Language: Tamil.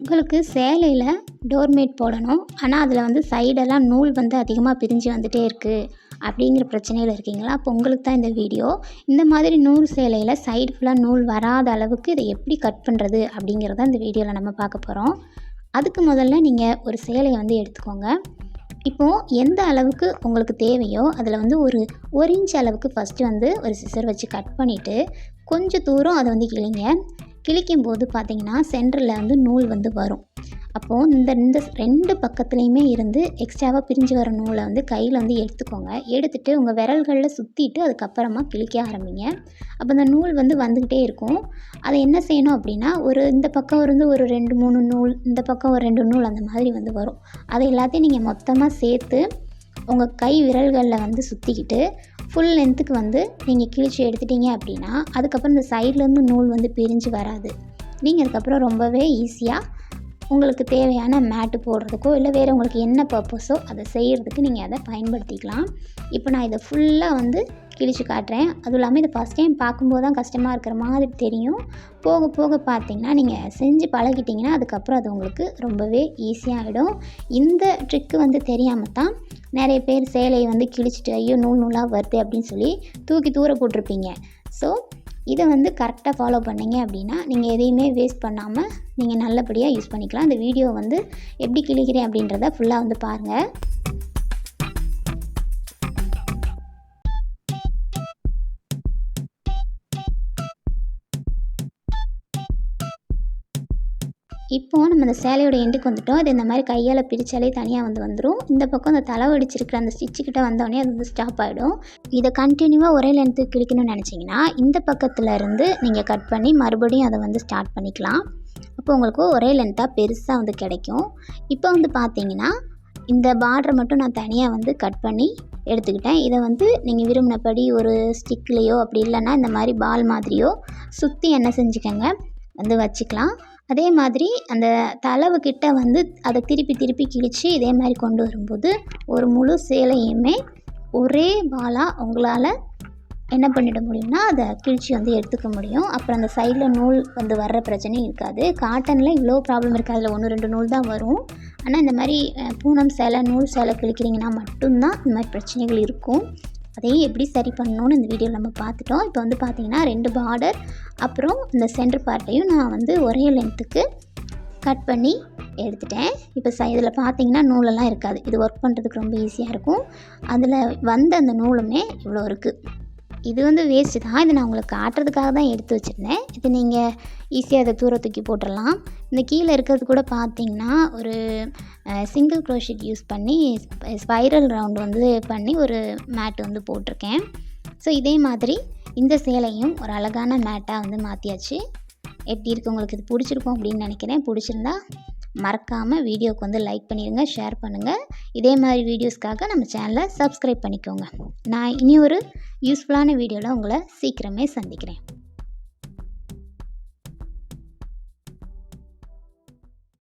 உங்களுக்கு சேலையில் டோர்மேட் போடணும். ஆனால் அதில் வந்து சைடெல்லாம் நூல் வந்து அதிகமாக பிரிஞ்சு வந்துகிட்டே இருக்குது அப்படிங்கிற பிரச்சனையில் இருக்கீங்களா? அப்போ உங்களுக்கு தான் இந்த வீடியோ இந்த மாதிரி நூல் சேலையில் சைடு ஃபுல்லாக நூல் வராத அளவுக்கு இதை எப்படி கட் பண்ணுறது அப்படிங்கிறத இந்த வீடியோவில் நம்ம பார்க்க போகிறோம் அதுக்கு முதல்ல நீங்கள் ஒரு சேலையை வந்து எடுத்துக்கோங்க. இப்போது எந்த அளவுக்கு உங்களுக்கு தேவையோ அதில் வந்து ஒரு ஒரு இன்ச் அளவுக்கு ஃபஸ்ட்டு வந்து ஒரு சிசர் வச்சு கட் பண்ணிவிட்டு கொஞ்சம் தூரம் அதை வந்து கிழிங்க கிழிக்கும் போது பார்த்தீங்கன்னா சென்டரில் வந்து நூல் வந்து வரும். அப்போது இந்த இந்த ரெண்டு பக்கத்துலேயுமே இருந்து எக்ஸ்ட்ராவாக பிரிஞ்சு வர நூலை வந்து கையில் வந்து எடுத்துக்கோங்க. எடுத்துகிட்டு உங்கள் விரல்களில் சுற்றிட்டு அதுக்கப்புறமா கிழிக்க ஆரம்பிங்க. அப்போ அந்த நூல் வந்து வந்துக்கிட்டே இருக்கும். அதை என்ன செய்யணும் அப்படின்னா ஒரு இந்த பக்கம் இருந்து ஒரு ரெண்டு மூணு நூல் இந்த பக்கம் ஒரு ரெண்டு நூல் அந்த மாதிரி வந்து வரும். அதை எல்லாத்தையும் நீங்கள் மொத்தமாக சேர்த்து உங்கள் கை விரல்களில் வந்து சுற்றிக்கிட்டு ஃபுல் லென்த்துக்கு வந்து நீங்கள் கிழிச்சு எடுத்துட்டீங்க அப்படின்னா அதுக்கப்புறம் இந்த சைட்லேருந்து நூல் வந்து பிரிஞ்சு வராது. நீங்கள் அதுக்கப்புறம் ரொம்பவே ஈஸியாக உங்களுக்கு தேவையான மேட்டு போடுறதுக்கோ இல்லை வேறு உங்களுக்கு என்ன பர்பஸோ அதை செய்கிறதுக்கு நீங்கள் அதை பயன்படுத்திக்கலாம். இப்போ நான் இதை ஃபுல்லாக வந்து கிழிச்சு காட்டுறேன். அதுவும் இல்லாமல் இதை ஃபஸ்ட் டைம் பார்க்கும்போது தான் கஷ்டமாக இருக்கிற மாதிரி தெரியும். போக போக பார்த்தீங்கன்னா நீங்கள் செஞ்சு பழகிட்டிங்கன்னா அதுக்கப்புறம் அது உங்களுக்கு ரொம்பவே ஈஸியாகிடும் இந்த ட்ரிக்கு வந்து தெரியாமல் தான் நிறைய பேர் சேலையை வந்து கிழிச்சிட்டு ஐயோ நூல் நூலாக வருது அப்படின்னு சொல்லி தூக்கி தூர போட்டிருப்பீங்க. ஸோ இதை வந்து கரெக்டாக ஃபாலோ பண்ணிங்க அப்படின்னா நீங்கள் எதையுமே வேஸ்ட் பண்ணாமல் நீங்கள் நல்லபடியாக யூஸ் பண்ணிக்கலாம். இந்த வீடியோ வந்து எப்படி கிழிக்கிறேன் அப்படின்றத ஃபுல்லாக வந்து பாருங்கள் இப்போது நம்ம அந்த சேலையோட எண்டுக்கு வந்துட்டோம். அது இந்த மாதிரி கையால் பிரித்தாலே தனியாக வந்து வந்துடும் இந்த பக்கம் அந்த தலை வடிச்சிருக்கிற அந்த ஸ்டிச்சுக்கிட்ட வந்தோடனே அது வந்து ஸ்டாப் ஆகிடும் இதை கண்டினியூவாக ஒரே லென்த்து கிழிக்கணும்னு நினச்சிங்கன்னா இந்த பக்கத்தில் இருந்து நீங்கள் கட் பண்ணி மறுபடியும் அதை வந்து ஸ்டார்ட் பண்ணிக்கலாம். அப்போ உங்களுக்கு ஒரே லென்த்தாக பெருசாக வந்து கிடைக்கும். இப்போ வந்து பார்த்தீங்கன்னா இந்த பார்டரை மட்டும் நான் தனியாக வந்து கட் பண்ணி எடுத்துக்கிட்டேன். இதை வந்து நீங்கள் விரும்பினபடி ஒரு ஸ்டிக்லேயோ அப்படி இல்லைன்னா இந்த மாதிரி பால் மாதிரியோ சுற்றி என்ன செஞ்சுக்கோங்க வந்து வச்சுக்கலாம். அதே மாதிரி அந்த தளவுக்கிட்ட வந்து அதை திருப்பி திருப்பி கிழித்து இதே மாதிரி கொண்டு வரும்போது ஒரு முழு சேலையுமே ஒரே பாலாக உங்களால் என்ன பண்ணிட முடியும்னா அதை கிழிச்சு வந்து எடுத்துக்க முடியும். அப்புறம் அந்த சைடில் நூல் வந்து வர்ற பிரச்சனையும் இருக்காது. காட்டனில் இவ்வளோ ப்ராப்ளம் இருக்குது அதில் ஒன்று ரெண்டு நூல் தான் வரும். ஆனால் இந்த மாதிரி பூனம் சேலை நூல் சேலை கிழிக்கிறீங்கன்னா மட்டும்தான் இந்த மாதிரி பிரச்சனைகள் இருக்கும். அதையும் எப்படி சரி பண்ணணும்னு இந்த வீடியோவில் நம்ம பார்த்துட்டோம். இப்போ வந்து பார்த்திங்கன்னா ரெண்டு பார்டர் அப்புறம் இந்த சென்டர் பார்ட்டையும் நான் வந்து ஒரே லென்த்துக்கு கட் பண்ணி எடுத்துட்டேன். இப்போ ச இதில் பார்த்தீங்கன்னா நூலெல்லாம் இருக்காது. இது ஒர்க் பண்ணுறதுக்கு ரொம்ப ஈஸியாக இருக்கும். அதில் வந்த அந்த நூலுமே இவ்வளோ இருக்குது இது வந்து வேஸ்ட்டு தான். இது நான் உங்களுக்கு காட்டுறதுக்காக தான் எடுத்து வச்சுருந்தேன். இது நீங்கள் ஈஸியாக அதை தூர தூக்கி போட்டுடலாம். இந்த கீழே இருக்கிறது கூட பார்த்தீங்கன்னா ஒரு சிங்கிள் க்ரோஷிட் யூஸ் பண்ணி ஸ்பைரல் ரவுண்ட் வந்து பண்ணி ஒரு மேட் வந்து போட்டிருக்கேன். ஸோ இதே மாதிரி இந்த சேலையும் ஒரு அழகான மேட்டாக வந்து மாற்றியாச்சு எப்படி இருக்குது உங்களுக்கு? இது பிடிச்சிருக்கும் அப்படின்னு நினைக்கிறேன். பிடிச்சிருந்தா மறக்காமல் வீடியோவுக்கு வந்து லைக் பண்ணிடுங்க ஷேர் பண்ணுங்கள் இதே மாதிரி வீடியோஸ்க்காக நம்ம சேனலை சப்ஸ்கிரைப் பண்ணிக்கோங்க. நான் இனி ஒரு யூஸ்ஃபுல்லான வீடியோவில் உங்களை சீக்கிரமே சந்திக்கிறேன்.